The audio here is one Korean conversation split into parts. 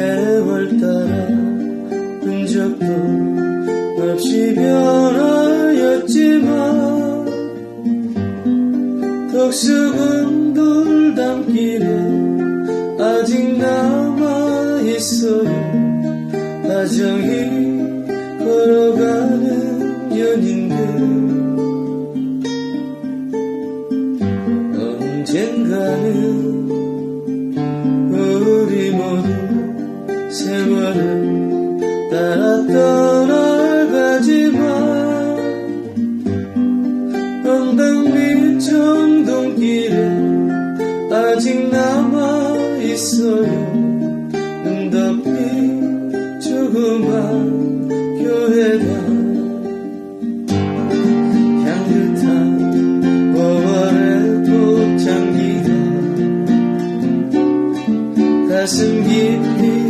세월 따라 흔적도 없이 변하였지만 덕수은 돌담길은 아직 남아있어요. 다정히 걸어가는 연인들. 언젠가는 우리 모두 세월을 따라 떠나가지만 엉덩 밑 정동길에 아직 남아있어요. 눈 덮인 조그만 교회가 향긋한 5월의 꽃향기가 가슴 깊이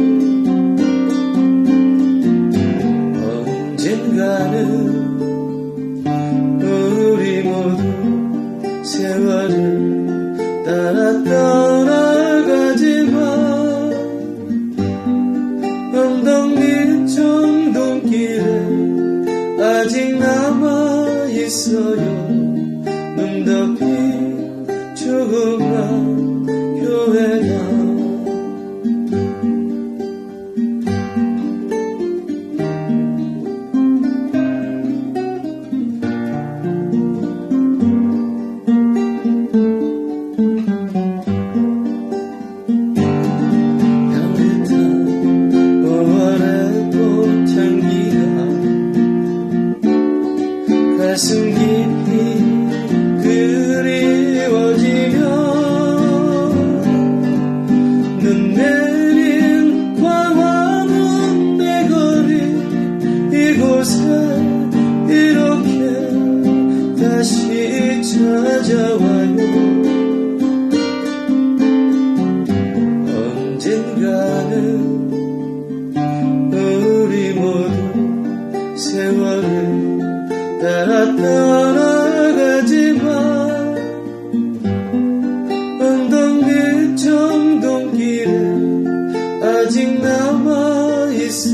아직 남아 있어요. 눈 덮인 조그만 찾아와요. 언젠가는 우리 모두 세월을 따라 떠나가지만 엉덩이 정동길에 아직 남아있어요